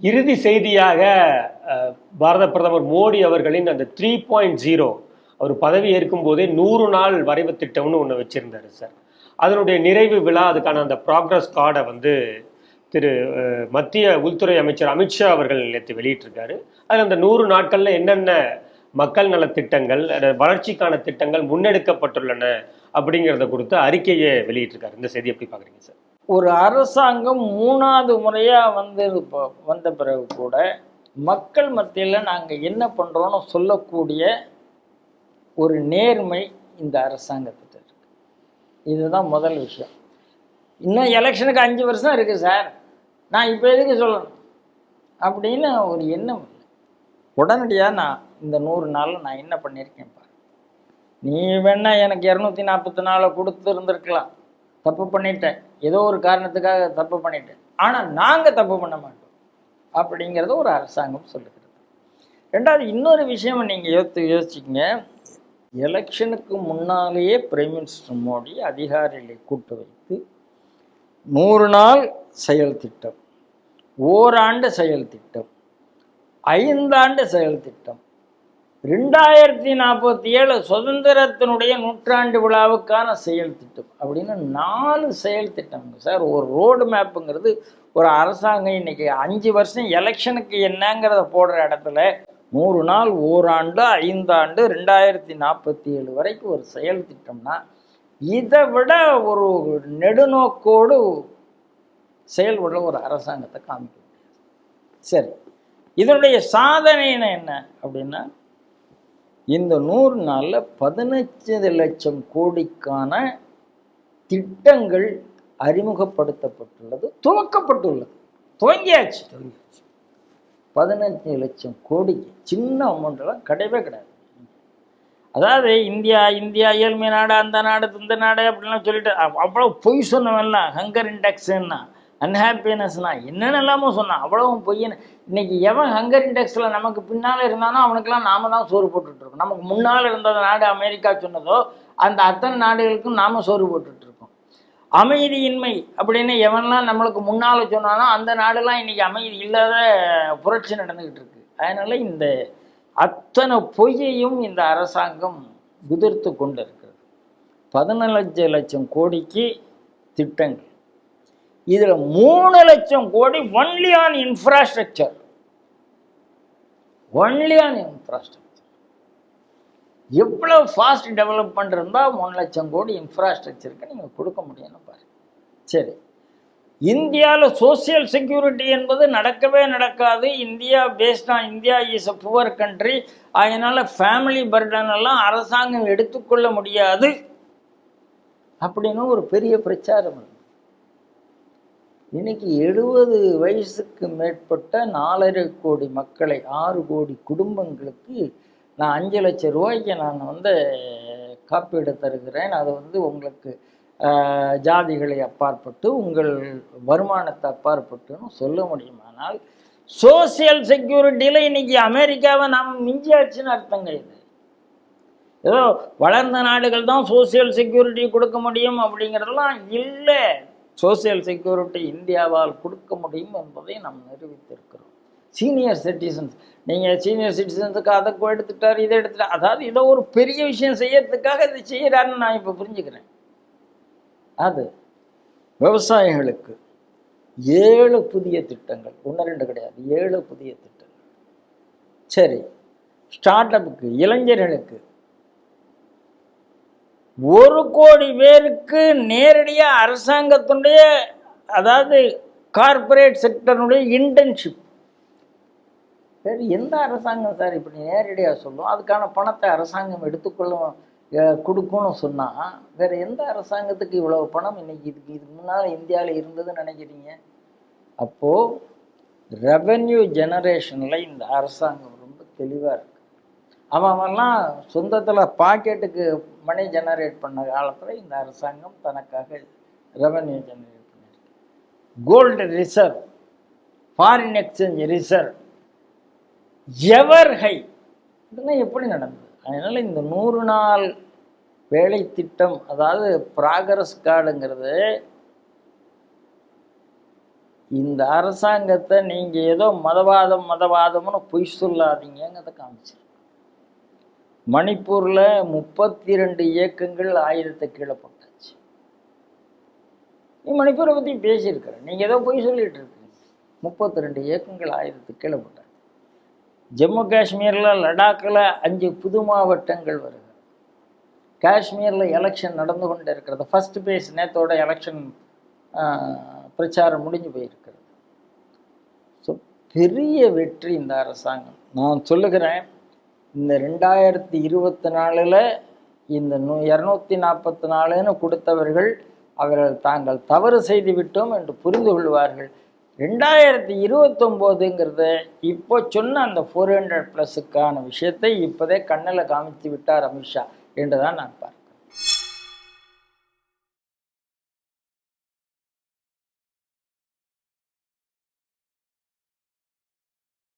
இறுதி செய்தியாக பாரத பிரதமர் மோடி அவர்களின் அந்த த்ரீ பாயிண்ட் ஜீரோ அவர் பதவி ஏற்கும் போதே நூறு நாள் வரைவு திட்டம்னு ஒன்று வச்சுருந்தாரு சார் அதனுடைய நிறைவு விழா அதுக்கான அந்த ப்ராக்ரஸ் கார்டை வந்து திரு மத்திய உள்துறை அமைச்சர் அமித்ஷா அவர்கள் நேற்று வெளியிட்டிருக்காரு. அதில் அந்த நூறு நாட்களில் என்னென்ன மக்கள் நலத்திட்டங்கள் வளர்ச்சிக்கான திட்டங்கள் முன்னெடுக்கப்பட்டுள்ளன அப்படிங்கிறத கொடுத்து அறிக்கையை வெளியிட்டிருக்காரு. இந்த செய்தி எப்படி பார்க்குறீங்க சார் ஒரு அரசாங்கம் மூணாவது முறையாக வந்து இப்போ வந்த பிறகு கூட மக்கள் மத்தியில் நாங்கள் என்ன பண்ணுறோன்னு சொல்லக்கூடிய ஒரு நேர்மை இந்த அரசாங்கத்திட்ட இருக்கு. இதுதான் முதல் விஷயம். இன்னும் எலெக்ஷனுக்கு அஞ்சு வருஷம் இருக்குது சார். நான் இப்போ எதுக்கு சொல்லணும்? அப்படின்னு ஒரு எண்ணம் இல்லை. உடனடியாக நான் இந்த நூறு நாளில் நான் என்ன பண்ணியிருக்கேன் பாரு. நீ வேணா எனக்கு இரநூத்தி நாற்பத்தி நாலு கொடுத்துருந்துருக்கலாம். தப்பு பண்ணிட்டேன். ஏதோ ஒரு காரணத்துக்காக தப்பு பண்ணிட்டேன். ஆனால் நாங்கள் தப்பு பண்ண மாட்டோம். அப்படிங்கிறத ஒரு அரசாங்கம் சொல்லுகிறது. ரெண்டாவது இன்னொரு விஷயம் நீங்கள் யோசித்து யோசிச்சிங்க எலெக்ஷனுக்கு முன்னாலேயே பிரைம் மினிஸ்டர் மோடி அதிகாரிகளை கூட்டு வைத்து நூறு நாள் செயல் திட்டம் ஓராண்டு செயல் திட்டம் ஐந்தாண்டு செயல் திட்டம் ரெண்டாயிரத்தி நாற்பத்தி ஏழு சுதந்திரத்தினுடைய நூற்றாண்டு விழாவுக்கான செயல் திட்டம். அப்படின்னு நாலு செயல் திட்டம் சார் ஒரு ரோடு மேப்புங்கிறது ஒரு அரசாங்கம் இன்னைக்கு அஞ்சு வருஷம் எலெக்ஷனுக்கு என்னங்கிறத போடுற இடத்துல நூறு நாள் ஓராண்டு ஐந்தாண்டு ரெண்டாயிரத்தி நாற்பத்தி ஏழு வரைக்கும் ஒரு செயல் திட்டம்னா இதை விட ஒரு நெடுநோக்கோடு செயல்பட ஒரு அரசாங்கத்தை காமிக்க முடியாது. சரி இதனுடைய சாதனை என்ன அப்படின்னா இந்த நூறு நாளில் பதினஞ்சு லட்சம் கோடிக்கான திட்டங்கள் அறிமுகப்படுத்தப்பட்டுள்ளது துவக்கப்பட்டுள்ளது. துவங்கியாச்சு. பதினஞ்சு லட்சம் கோடிக்கு சின்ன அமௌண்ட்லாம் கிடையவே கிடையாது. அதாவது இந்தியா இந்தியா ஏழ்மை நாடு அந்த நாடு இந்த நாடு அப்படிலாம் சொல்லிட்டு அவ்- அவ்வளோ பொய் சொன்னவன்லாம் ஹங்கர் இண்டெக்ஸ்ன்னா அன்ஹாப்பினஸ்னா என்னென்னலாமோ சொன்னான். அவ்வளவும் பொய்யன்னு. இன்னைக்கு எவன் ஹங்கர் இண்டெக்ஸில் நமக்கு பின்னால் இருந்தானோ அவனுக்கெல்லாம் நாம தான் சோறு போட்டுட்ருக்கோம். நமக்கு முன்னால் இருந்த நாடு அமெரிக்கா சொன்னதோ அந்த அத்தனை நாடுகளுக்கும் நாம் சோறு போட்டுட்ருக்கோம். அமைதியின்மை அப்படின்னு எவன்லாம் நம்மளுக்கு முன்னால் சொன்னானோ அந்த நாடெல்லாம் இன்றைக்கி அமைதி இல்லாத புரட்சி நடந்துக்கிட்டு இருக்கு அதனால இந்த அத்தனை பொய்யையும் இந்த அரசாங்கம் குதிர்த்து கொண்டு இருக்கிறது பதினஞ்சு லட்சம் கோடிக்கு திட்டங்கள். இதில் மூணு லட்சம் கோடி only on infrastructure only on infrastructure எவ்வளோ ஃபாஸ்ட் டெவலப்மெண்ட் இருந்தால் மூணு லட்சம் கோடி இன்ஃப்ராஸ்ட்ரக்சருக்கு நீங்கள் கொடுக்க முடியும்னு பாரு சரி. இந்தியாவில் சோசியல் செக்யூரிட்டி என்பது நடக்கவே நடக்காது. India based on India is a poor country அதனால் ஃபேமிலி பர்டன் எல்லாம் அரசாங்கம் எடுத்துக்கொள்ள முடியாது. அப்படின்னு ஒரு பெரிய பிரச்சாரம் இருக்கு. இன்னைக்கு எழுபது வயசுக்கு மேற்பட்ட நாலரை கோடி மக்களை ஆறு கோடி குடும்பங்களுக்கு நான் அஞ்சு லட்சம் ரூபாய்க்கு நான் வந்து காப்பீடு தருகிறேன். அது வந்து உங்களுக்கு ஜாதிகளை அப்பாற்பட்டு உங்கள் வருமானத்தை அப்பாற்பட்டுன்னு சொல்ல முடியுமானால் சோசியல் செக்யூரிட்டியில் இன்னைக்கு அமெரிக்காவை நாம் மிஞ்சியாச்சுன்னு அர்த்தங்க இது. ஏதோ வளர்ந்த நாடுகள் தான் சோசியல் செக்யூரிட்டி கொடுக்க முடியும் அப்படிங்கிறதெல்லாம் இல்லை. சோசியல் செக்யூரிட்டி இந்தியாவால் கொடுக்க முடியும் என்பதை நாம் நிரூபித்திருக்கிறோம். சீனியர் சிட்டிசன்ஸ் நீங்கள் சீனியர் சிட்டிசன்ஸுக்கு அதை எடுத்துட்டார் இதை எடுத்துட்டார் அதாவது இதை ஒரு பெரிய விஷயம் செய்யறதுக்காக இதை செய்கிறாருன்னு நான் இப்போ புரிஞ்சுக்கிறேன். அது விவசாயிகளுக்கு ஏழு புதிய திட்டங்கள். ஒன்று ரெண்டு கிடையாது. ஏழு புதிய திட்டங்கள். சரி. ஸ்டார்ட் அப்புக்கு இளைஞர்களுக்கு ஒரு கோடி பேருக்கு நேரடியாக அரசாங்கத்தினுடைய அதாவது கார்ப்பரேட் செக்டருடைய இன்டர்ன்ஷிப் சரி எந்த அரசாங்கம் சார் இப்படி நேரடியாக சொல்லும்? அதுக்கான பணத்தை அரசாங்கம் எடுத்துக்கொள்ளும் கொடுக்கணும்னு சொன்னால் வேறு எந்த அரசாங்கத்துக்கு இவ்வளவு பணம்? இன்னைக்கு இதுக்கு இதுக்கு முன்னால் இந்தியாவில் இருந்ததுன்னு நினைக்கிறீங்க? அப்போது ரெவன்யூ ஜெனரேஷனில் இந்த அரசாங்கம் ரொம்ப தெளிவாக இருக்கு. அவன்லாம் சொந்தத்தில் பாக்கெட்டுக்கு மணி ஜெனரேட் பண்ண காலத்தில் இந்த அரசாங்கம் தனக்காக ரெவன்யூ ஜெனரேட் பண்ணியிருக்கு. Gold reserve foreign exchange reserve ever high? இதெல்லாம் எப்படி நடந்தது? அதனால் இந்த நூறு நாள் வேலை திட்டம் அதாவது ப்ராகரஸ் கார்டுங்கிறது இந்த அரசாங்கத்தை நீங்கள் ஏதோ மதவாதம் மதவாதம்னு பொய் சொல்லாதீங்கிறத காமிச்சு மணிப்பூரில் முப்பத்தி ரெண்டு இயக்கங்கள் ஆயிரத்தை கீழே போட்டாச்சு. நீ மணிப்பூரை பற்றி பேசியிருக்கிற. நீங்கள் ஏதோ போய் சொல்லிட்டு இருக்கீங்க. முப்பத்தி ரெண்டு இயக்கங்கள் ஆயிரத்துக்கு கீழே போட்டாச்சு ஜம்மு காஷ்மீரில் லடாக்கில் அஞ்சு புது மாவட்டங்கள் வருது. காஷ்மீரில் எலெக்ஷன் நடந்து கொண்டு இருக்கிறது. ஃபர்ஸ்ட் பேஸ் நேத்தோட எலெக்ஷன் பிரச்சாரம் முடிஞ்சு போயிருக்கிறது. ஸோ பெரிய வெற்றி இந்த அரசாங்கம். நான் சொல்லுகிறேன் இந்த ரெண்டாயிரத்தி இருபத்தி நாலில் இந்த நூ இரநூத்தி நாற்பத்தி நாலுன்னு கொடுத்தவர்கள் அவர்கள் தாங்கள் தவறு செய்து விட்டோம் என்று புரிந்து கொள்வார்கள். ரெண்டாயிரத்தி இருபத்தொம்போதுங்கிறத இப்போ சொன்ன அந்த ஃபோர் ஹண்ட்ரட் ப்ளஸுக்கான விஷயத்தை இப்போதே கண்ணில் காமித்து விட்டார் அமித்ஷா என்று தான் நான் பார்க்கிறேன்.